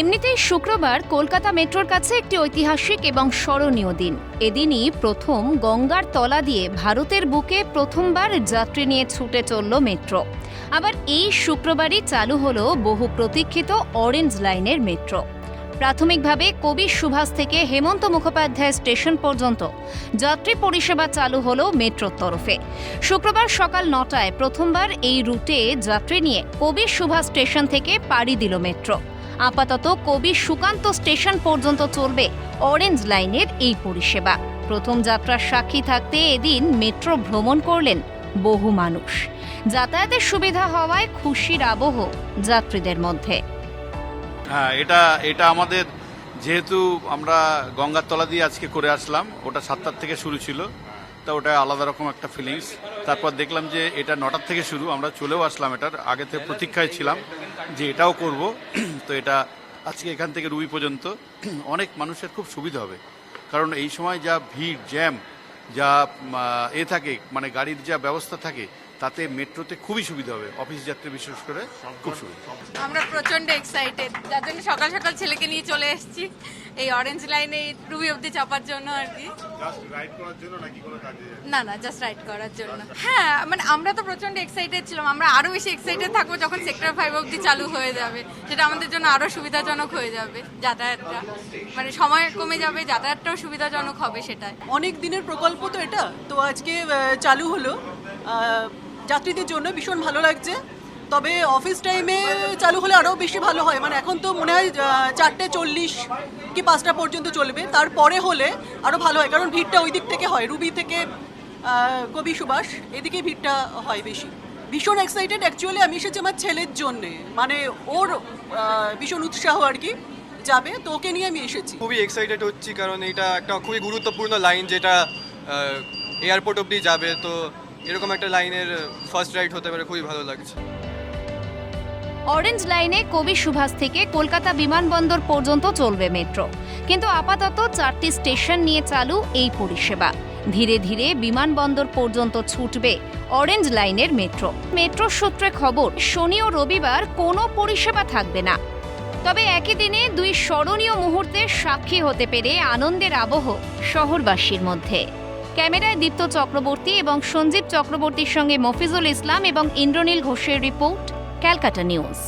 এমনিতেই শুক্রবার কলকাতা মেট্রোর কাছে একটি ঐতিহাসিক এবং স্মরণীয় দিন। এদিনই প্রথম গঙ্গার তলা দিয়ে ভারতের বুকে প্রথমবার যাত্রী নিয়ে ছুটে চলল মেট্রো। আবার এই শুক্রবারই চালু হলো বহু প্রতীক্ষিত অরেঞ্জ লাইনের মেট্রো। প্রাথমিকভাবে কবি সুভাষ থেকে হেমন্ত মুখোপাধ্যায় স্টেশন পর্যন্ত যাত্রী পরিষেবা চালু হলো মেট্রোর তরফে। শুক্রবার সকাল নটায় প্রথমবার এই রুটে যাত্রী নিয়ে কবি সুভাষ স্টেশন থেকে পাড়ি দিল মেট্রো। আপাতত কবি সুকান্ত স্টেশন পর্যন্ত চলবে অরেঞ্জ লাইনের এই পরিষেবা। প্রথম যাত্রার সাক্ষী থাকতে এদিন মেট্রো ভ্রমণ করলেন বহু মানুষ। যাতায়াতের সুবিধা হওয়ায় খুশির আবহ যাত্রীদের মধ্যে। হ্যাঁ এটা এটা আমাদের যেহেতু আমরা গঙ্গার তলা দিয়ে আজকে করে আসলাম, ওটা সাতটার থেকে শুরু ছিল, তা ওটা আলাদা রকম একটা ফিলিংস তারপর দেখলাম যে এটা নটার থেকে শুরু, আমরা চলেও আসলাম এটার, আগে থেকে প্রতীক্ষায় ছিলাম। যে এটাও করব। তো এটা আজকে এখান থেকে রুবি পর্যন্ত অনেক মানুষের খুব সুবিধা হবে। কারণ এই সময় যা ভিড়, জ্যাম, যা এ থাকে মানে গাড়ির যা ব্যবস্থা থাকে তাতে মেট্রোতে খুবই সুবিধা হবে অফিস যাত্রী বিশেষ করে খুব সুবিধা। আমরা প্রচণ্ড এক্সাইটেড যার জন্য সকাল সকাল ছেলেকে নিয়ে চলে এসেছি। এই অরেঞ্জ লাইনে রুবি অব্দি চাপার জন্য আর কি। না না জাস্ট রাইড করার জন্য। হ্যাঁ মানে আমরা তো প্রচণ্ড এক্সাইটেড ছিলাম আমরা আরও বেশি এক্সাইটেড থাকব যখন সেক্টর ফাইভ অব্দি চালু হয়ে যাবে। সেটা আমাদের জন্য আরও সুবিধাজনক হয়ে যাবে যাতায়াতটা। মানে সময় কমে যাবে যাতায়াতটাও সুবিধাজনক হবে সেটাই। অনেক দিনের প্রকল্প তো এটা। তো আজকে চালু হলো। যাত্রীদের জন্য ভীষণ ভালো লাগছে। তবে অফিস টাইমে চালু হলে আরও বেশি ভালো হয়। মানে এখন তো মনে হয় চারটে চল্লিশ কি পাঁচটা পর্যন্ত চলবে। তারপরে হলে আরও ভালো হয়। কারণ ভিড়টা ওই দিক থেকে হয়। রুবি থেকে কবি সুভাষ, এদিকে ভিড়টা হয় বেশি। ভীষণ এক্সাইটেড অ্যাকচুয়ালি আমি এসেছি আমার ছেলের জন্যে। মানে ওর ভীষণ উৎসাহ আর কি যাবে। তো ওকে নিয়ে আমি এসেছি। খুবই এক্সাইটেড হচ্ছি। কারণ এটা একটা খুবই গুরুত্বপূর্ণ লাইন যেটা এয়ারপোর্ট অবধি যাবে। তো এরকম একটা লাইনের ফার্স্ট রাইড হতে পারে, খুবই ভালো লাগছে। অরেঞ্জ লাইনে কবি সুভাষ থেকে কলকাতা বিমানবন্দর পর্যন্ত চলবে মেট্রো কিন্তু আপাতত চারটি স্টেশন নিয়ে চালু এই পরিষেবা। ধীরে ধীরে বিমানবন্দর পর্যন্ত ছুটবে অরেঞ্জ লাইনের মেট্রো মেট্রো সূত্রে খবর, শনি ও রবিবার কোনো পরিষেবা থাকবে না। তবে একই দিনে দুই স্মরণীয় মুহূর্তের সাক্ষী হতে পেরে আনন্দের আবহ শহরবাসীর মধ্যে। ক্যামেরায় দীপ্ত চক্রবর্তী এবং সঞ্জীব চক্রবর্তীর সঙ্গে মফিজুল ইসলাম এবং ইন্দ্রনীল ঘোষের রিপোর্ট, ক্যালকাটা নিউজ।